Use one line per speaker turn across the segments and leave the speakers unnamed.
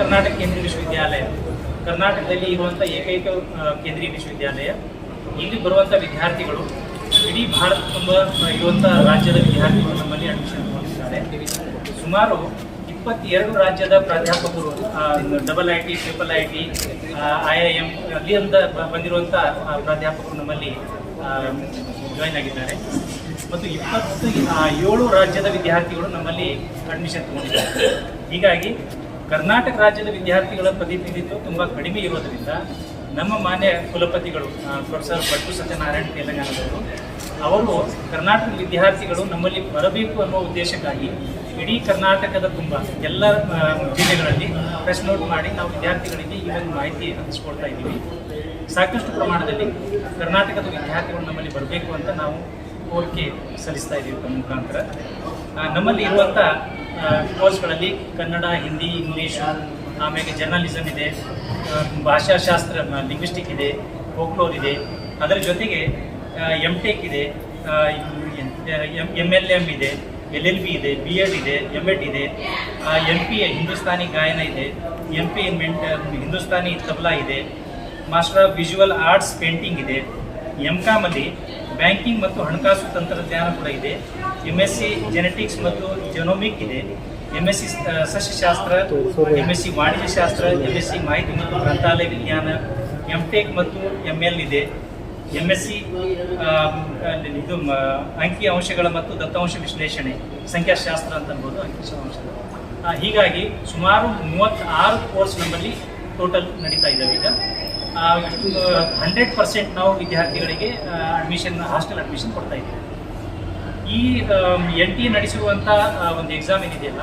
ಕರ್ನಾಟಕ ಕೇಂದ್ರೀಯ ವಿಶ್ವವಿದ್ಯಾಲಯ. ಕರ್ನಾಟಕದಲ್ಲಿ ಇರುವಂಥ ಏಕೈಕ ಕೇಂದ್ರೀಯ ವಿಶ್ವವಿದ್ಯಾಲಯ. ಇಲ್ಲಿ ಬರುವಂಥ ವಿದ್ಯಾರ್ಥಿಗಳು ಇಡೀ ಭಾರತ ತುಂಬ ಇರುವಂಥ ರಾಜ್ಯದ ವಿದ್ಯಾರ್ಥಿಗಳು ನಮ್ಮಲ್ಲಿ ಅಡ್ಮಿಷನ್ ತಗೊಂಡಿದ್ದಾರೆ ಸುಮಾರು ಇಪ್ಪತ್ತೆರಡು ರಾಜ್ಯದ ಪ್ರಾಧ್ಯಾಪಕರು double I T triple I T I I M ಅಲ್ಲಿಂದ ಬಂದಿರುವಂಥ ಪ್ರಾಧ್ಯಾಪಕರು ನಮ್ಮಲ್ಲಿ ಜಾಯ್ನ್ ಆಗಿದ್ದಾರೆ. ಮತ್ತು ಇಪ್ಪತ್ತು ಏಳು ರಾಜ್ಯದ ವಿದ್ಯಾರ್ಥಿಗಳು ನಮ್ಮಲ್ಲಿ ಅಡ್ಮಿಷನ್ ತಗೊಂಡಿದ್ದಾರೆ. ಹೀಗಾಗಿ ಕರ್ನಾಟಕ ರಾಜ್ಯದ ವಿದ್ಯಾರ್ಥಿಗಳ ಪ್ರತಿನಿಧಿತ್ವ ತುಂಬ ಕಡಿಮೆ ಇರೋದರಿಂದ ನಮ್ಮ ಮಾನ್ಯ ಕುಲಪತಿಗಳು ಪ್ರೊಫೆಸರ್ ಭಟ್ಟು ಸತ್ಯನಾರಾಯಣ ತೆಲಂಗಾಣದವರು ಅವರು ಕರ್ನಾಟಕದ ವಿದ್ಯಾರ್ಥಿಗಳು ನಮ್ಮಲ್ಲಿ ಬರಬೇಕು ಅನ್ನೋ ಉದ್ದೇಶಕ್ಕಾಗಿ ಇಡೀ ಕರ್ನಾಟಕದ ತುಂಬ ಎಲ್ಲ ಜಿಲ್ಲೆಗಳಲ್ಲಿ ಪ್ರೆಸ್ ನೋಟ್ ಮಾಡಿ ನಾವು ವಿದ್ಯಾರ್ಥಿಗಳಿಗೆ ಈ ಒಂದು ಮಾಹಿತಿ ಹಂಚಿಕೊಳ್ತಾ ಇದ್ದೀವಿ. ಸಾಕಷ್ಟು ಪ್ರಮಾಣದಲ್ಲಿ ಕರ್ನಾಟಕದ ವಿದ್ಯಾರ್ಥಿಗಳು ನಮ್ಮಲ್ಲಿ ಬರಬೇಕು ಅಂತ ನಾವು ಕೋರಿಕೆ ಸಲ್ಲಿಸ್ತಾ ಇದ್ದೀವಿ ಮುಖಾಂತರ. ನಮ್ಮಲ್ಲಿ ಇರುವಂಥ ಕೋರ್ಸ್ಗಳಲ್ಲಿ ಕನ್ನಡ, ಹಿಂದಿ, ಇಂಗ್ಲೀಷು ಆಮೇಲೆ ಜರ್ನಲಿಸಮ್ ಇದೆ ಭಾಷಾಶಾಸ್ತ್ರ ಲಿಂಗ್ವಿಸ್ಟಿಕ್ ಇದೆ ಫೋಕ್ಲೋರ್ ಇದೆ. ಅದರ ಜೊತೆಗೆ ಎಂ ಟೆಕ್ ಇದೆ ಎಂ ಎಲ್ ಎಂ ಇದೆ ಎಲ್ ಎಲ್ ಬಿ ಇದೆ ಬಿ ಎಡ್ ಇದೆ ಎಂ ಎಡ್ ಇದೆ ಎಂ ಪಿ ಎ ಹಿಂದೂಸ್ತಾನಿ ಗಾಯನ ಇದೆ ಎಂ ಪಿ ಹಿಂದೂಸ್ತಾನಿ ತಬಲಾ ಇದೆ master of visual arts painting ಇದೆ ಎಂ ಕಾಮಲ್ಲಿ ಬ್ಯಾಂಕಿಂಗ್ ಮತ್ತು ಹಣಕಾಸು ತಂತ್ರಜ್ಞಾನ ಕೂಡ ಇದೆ. ಎಂ ಎಸ್ ಸಿ ಜೆನೆಟಿಕ್ಸ್ ಮತ್ತು ಜೆನೋಮಿಕ್ ಇದೆ. ಎಂ ಎಸ್ ಸಿ ಸಸ್ಯಶಾಸ್ತ್ರ ಎಂ ಎಸ್ ಸಿ ವಾಣಿಜ್ಯಶಾಸ್ತ್ರ ಎಂ ಎಸ್ ಸಿ ಮಾಹಿತಿ ಮತ್ತು ಗ್ರಂಥಾಲಯ ವಿಜ್ಞಾನ ಎಂ ಟೆಕ್ ಮತ್ತು ಎಂ ಎಲ್ ಇದೆ. ಎಂ ಎಸ್ ಸಿ ಇದು ಅಂಕಿ ಅಂಶಗಳ ಮತ್ತು ದತ್ತಾಂಶ ವಿಶ್ಲೇಷಣೆ ಸಂಖ್ಯಾಶಾಸ್ತ್ರ ಅಂತ ಅನ್ಬೋದು ಅಂಕಿ ಅಂಶಗಳು. ಆ, ಹೀಗಾಗಿ ಸುಮಾರು ಮೂವತ್ತಾರು ಕೋರ್ಸ್ ನಮ್ಮಲ್ಲಿ ಟೋಟಲ್ ನಡೀತಾ ಇದ್ದಾವೆ ಈಗ. ಹಂಡ್ರೆಡ್ ಪರ್ಸೆಂಟ್ ನಾವು ವಿದ್ಯಾರ್ಥಿಗಳಿಗೆ ಅಡ್ಮಿಷನ್ ಹಾಸ್ಟೆಲ್ ಅಡ್ಮಿಷನ್ ಕೊಡ್ತಾ ಇದ್ದೀವಿ. ಈ ಎನ್ ಟಿ ನಡೆಸುವಂಥ ಆ, ಒಂದು ಎಕ್ಸಾಮ್ ಏನಿದೆಯಲ್ಲ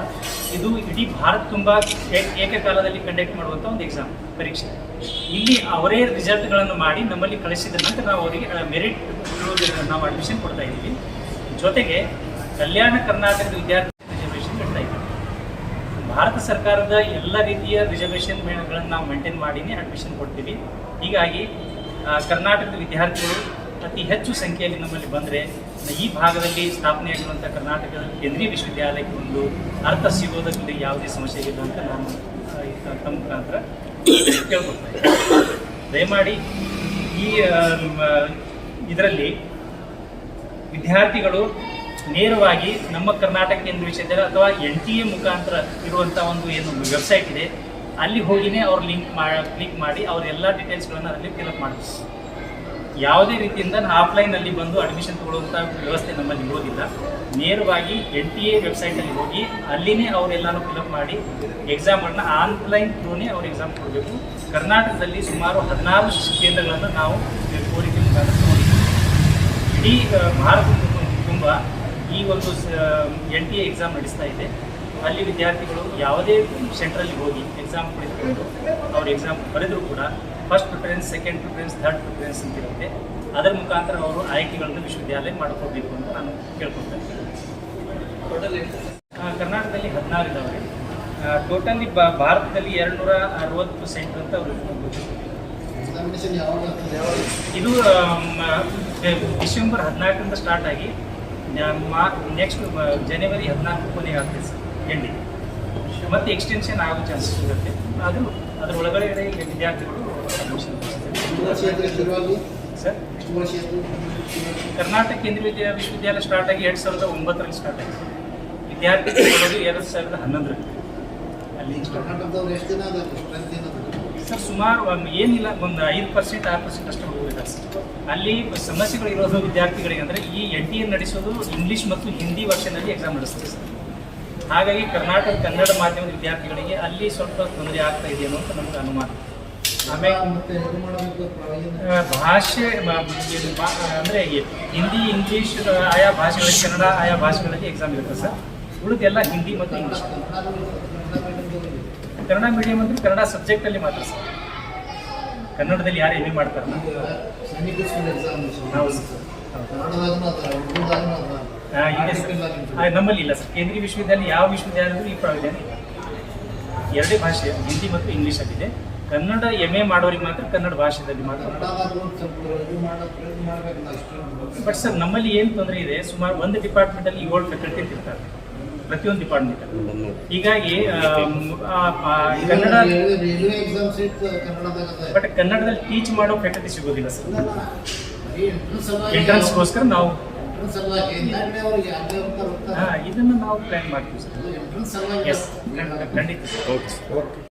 ಇದು ಇಡೀ ಭಾರತ ತುಂಬ ಏಕ- ಏಕಕಾಲದಲ್ಲಿ ಕಂಡಕ್ಟ್ ಮಾಡುವಂಥ ಒಂದು ಎಕ್ಸಾಮ್ ಪರೀಕ್ಷೆ. ಇಲ್ಲಿ ಅವರೇ ರಿಸಲ್ಟ್ಗಳನ್ನು ಮಾಡಿ ನಮ್ಮಲ್ಲಿ ಕಳಿಸಿದ ನಂತರ ನಾವು ಅವರಿಗೆ ಮೆರಿಟ್ ನಾವು ಅಡ್ಮಿಷನ್ ಕೊಡ್ತಾ ಇದ್ದೀವಿ. ಜೊತೆಗೆ ಕಲ್ಯಾಣ ಕರ್ನಾಟಕದ ವಿದ್ಯಾರ್ಥಿ ಭಾರತ ಸರ್ಕಾರದ ಎಲ್ಲ ರೀತಿಯ ರಿಸರ್ವೇಷನ್ಗಳನ್ನು ನಾವು ಮೇಂಟೈನ್ ಮಾಡಿನೇ ಅಡ್ಮಿಷನ್ ಕೊಡ್ತೀವಿ. ಹೀಗಾಗಿ ಕರ್ನಾಟಕದ ವಿದ್ಯಾರ್ಥಿಗಳು ಅತಿ ಹೆಚ್ಚು ಸಂಖ್ಯೆಯಲ್ಲಿ ನಮ್ಮಲ್ಲಿ ಬಂದರೆ ಈ ಭಾಗದಲ್ಲಿ ಸ್ಥಾಪನೆಯಾಗಿರುವಂಥ ಕರ್ನಾಟಕದ ಕೇಂದ್ರೀಯ ವಿಶ್ವವಿದ್ಯಾಲಯಕ್ಕೆ ಒಂದು ಅರ್ಥ ಸಿಗೋದಕ್ಕೆ ಯಾವುದೇ ಸಮಸ್ಯೆ ಇಲ್ಲ ಅಂತ ನಾನು ಮುಖಾಂತರ ಕೇಳ್ಕೊಡ್ತೇನೆ ದಯಮಾಡಿ ಈ ಇದರಲ್ಲಿ ವಿದ್ಯಾರ್ಥಿಗಳು ನೇರವಾಗಿ ನಮ್ಮ ಕರ್ನಾಟಕ ಕೇಂದ್ರ ವಿಶ್ವವಿದ್ಯಾಲಯ ಅಥವಾ ಎನ್ ಟಿ ಎ ಮುಖಾಂತರ ಇರುವಂಥ ಒಂದು ಏನು ವೆಬ್ಸೈಟ್ ಇದೆ, ಅಲ್ಲಿ ಹೋಗಿನೇ ಅವ್ರು ಲಿಂಕ್ ಮಾಡಿ ಕ್ಲಿಕ್ ಮಾಡಿ ಅವ್ರ ಎಲ್ಲ ಡೀಟೇಲ್ಸ್ಗಳನ್ನು ಅಲ್ಲಿ ಫಿಲಪ್ ಮಾಡಿ ಯಾವುದೇ ರೀತಿಯಿಂದ ಆಫ್ಲೈನಲ್ಲಿ ಬಂದು ಅಡ್ಮಿಷನ್ ತೊಗೊಳ್ಳುವಂಥ ವ್ಯವಸ್ಥೆ ನಮ್ಮಲ್ಲಿ ಇರೋದಿಲ್ಲ. ನೇರವಾಗಿ ಎನ್ ಟಿ ಎ ವೆಬ್ಸೈಟಲ್ಲಿ ಹೋಗಿ ಅಲ್ಲಿನೇ ಅವರೆಲ್ಲನೂ ಫಿಲಪ್ ಮಾಡಿ ಎಕ್ಸಾಮ್ಗಳನ್ನ ಆನ್ಲೈನ್ ಥ್ರೂನೇ ಅವ್ರು ಎಕ್ಸಾಮ್ ಕೊಡಬೇಕು. ಕರ್ನಾಟಕದಲ್ಲಿ ಸುಮಾರು ಹದಿನಾರು ಕೇಂದ್ರಗಳನ್ನು ನಾವು ಕೋರಿಕೆ ಮುಖಾಂತರ ಇಡೀ ಭಾರತ ತುಂಬ ಈ ಒಂದು ಎನ್ ಟಿ ಎ ಎಕ್ಸಾಮ್ ನಡೆಸ್ತಾ ಇದೆ. ಅಲ್ಲಿ ವಿದ್ಯಾರ್ಥಿಗಳು ಯಾವುದೇ ಸೆಂಟ್ರಲ್ಲಿ ಹೋಗಿ ಎಕ್ಸಾಮ್ ಕುಳಿತುಕೊಂಡು ಅವ್ರು ಎಕ್ಸಾಮ್ ಬರೆದರೂ ಕೂಡ first preference second preference third preference ಅಂತ ಇರುತ್ತೆ. ಅದರ ಮುಖಾಂತರ ಅವರು ಆಯ್ಕೆಗಳನ್ನು ವಿಶ್ವವಿದ್ಯಾಲಯ ಮಾಡ್ಕೋಬೇಕು ಅಂತ ನಾನು ಕೇಳ್ಕೊಳ್ತಾ ಇದ್ದೀನಿ. ಕರ್ನಾಟಕದಲ್ಲಿ ಹದಿನಾರು ಇದ್ದಾವೆ ಟೋಟಲಿ ಬ ಭಾರತದಲ್ಲಿ ಎರಡು ನೂರ ಅರವತ್ತು ಸೆಂಟರ್ ಅಂತ ಅವರು ಇದು ಡಿಸೆಂಬರ್ ಹದಿನಾಲ್ಕರಿಂದ ಸ್ಟಾರ್ಟ್ ಆಗಿ ನೆಕ್ಸ್ಟ್ ಜನವರಿ ಹದಿನಾಲ್ಕು ಕೊನೆಗೆ ಆಗ್ತದೆ ಸರ್ ಎಂಡಿ ಮತ್ತೆ ಎಕ್ಸ್ಟೆನ್ಷನ್ ಆಗೋ ಚಾನ್ಸಸ್ ಇರುತ್ತೆ. ಅದು ಅದರ ಒಳಗಡೆ ವಿದ್ಯಾರ್ಥಿಗಳು ಸರ್? ಕರ್ನಾಟಕ ಕೇಂದ್ರೀಯ ವಿದ್ಯಾ ವಿಶ್ವವಿದ್ಯಾಲಯ ಸ್ಟಾರ್ಟ್ ಆಗಿ ಎರಡು ಸಾವಿರದ ಒಂಬತ್ತರಲ್ಲಿ ಸ್ಟಾರ್ಟ್ ಆಗಿದೆ ವಿದ್ಯಾರ್ಥಿಗಳು ಎರಡು ಸಾವಿರದ ಹನ್ನೊಂದರಲ್ಲಿ. ಅಲ್ಲಿ ಸರ್ ಸುಮಾರು ಏನಿಲ್ಲ ಒಂದು ಐದು ಪರ್ಸೆಂಟ್ ಆರು ಪರ್ಸೆಂಟ್ ಅಷ್ಟು ಹುಡುಗಿದ್ದಾರೆ ಸರ್. ಅಲ್ಲಿ ಸಮಸ್ಯೆಗಳು ಇರೋದು ವಿದ್ಯಾರ್ಥಿಗಳಿಗೆ ಅಂದರೆ ಈ ಎನ್ ಟಿ ಎನ್ ನಡೆಸೋದು ಇಂಗ್ಲೀಷ್ ಮತ್ತು ಹಿಂದಿ ವರ್ಷನಲ್ಲಿ ಎಕ್ಸಾಮ್ ನಡೆಸ್ತಾರೆ ಸರ್. ಹಾಗಾಗಿ ಕರ್ನಾಟಕ ಕನ್ನಡ ಮಾಧ್ಯಮದ ವಿದ್ಯಾರ್ಥಿಗಳಿಗೆ ಅಲ್ಲಿ ಸ್ವಲ್ಪ ತೊಂದರೆ ಆಗ್ತಾ ಇದೆ ಅನ್ನೋ ನಮ್ಗೆ ಅನುಮಾನ. ಆಮೇಲೆ ಭಾಷೆ ಅಂದರೆ ಹಿಂದಿ ಇಂಗ್ಲೀಷ್ ಆಯಾ ಭಾಷೆಗಳಲ್ಲಿ ಕನ್ನಡ ಆಯಾ ಭಾಷೆಗಳಲ್ಲಿ ಎಕ್ಸಾಮ್ ಇರುತ್ತೆ ಸರ್. ಉಳಿದೆಲ್ಲ ಹಿಂದಿ ಮತ್ತು ಇಂಗ್ಲೀಷ್. ಕನ್ನಡ ಮೀಡಿಯಂ ಅಂದ್ರೆ ಕನ್ನಡ ಸಬ್ಜೆಕ್ಟಲ್ಲಿ ಮಾತ್ರ ಸರ್. ಕನ್ನಡದಲ್ಲಿ ಯಾರು ಎಮ್ಮೆ ಮಾಡ್ತಾರೆ. ನಮ್ಮಲ್ಲಿ ಇಲ್ಲ ಸರ್. ಕೇಂದ್ರೀಯ ವಿಶ್ವವಿದ್ಯಾಲಯ ಯಾವ ವಿಶ್ವವಿದ್ಯಾಲಯ ಈ ಪ್ರಾವಿಧಾನ ಇಲ್ಲ. ಎರಡೇ ಭಾಷೆ, ಹಿಂದಿ ಮತ್ತು ಇಂಗ್ಲೀಷ್ ಆಗಿದೆ ಕನ್ನಡ ಎಂ ಎ ಮಾಡೋರಿಗೆ ಮಾತ್ರ ಕನ್ನಡ ಭಾಷೆಯಲ್ಲಿ ಮಾತ್ರ ಬಟ್ ಸರ್ ನಮ್ಮಲ್ಲಿ ಏನು ತೊಂದರೆ ಇದೆ? ಸುಮಾರು ಒಂದು ಡಿಪಾರ್ಟ್ಮೆಂಟಲ್ಲಿ ಏಳು ಫ್ಯಾಕಲ್ಟಿ ಇರ್ತಾರೆ ಪ್ರತಿಯೊಂದು ಡಿಪಾರ್ಟ್ಮೆಂಟ್ ಹೀಗಾಗಿ ಕನ್ನಡ
ಎಕ್ಸಾಮ್ ಸೀಟ್ ಕನ್ನಡದಾಗ
ಬಟ್ ಕನ್ನಡದಲ್ಲಿ ಟೀಚ್ ಮಾಡೋ ಫ್ಯಾಕಲ್ಟಿ ಸಿಗೋದಿಲ್ಲ ಸರ್. ಎಂಟ್ರೆನ್ಸ್ಗೋಸ್ಕರ ನಾವು ಇದನ್ನು ನಾವು ಪ್ಲಾನ್ ಮಾಡ್ತೀವಿ ಸರ್. ಎಸ್ ಖಂಡಿತ. Sir
okay.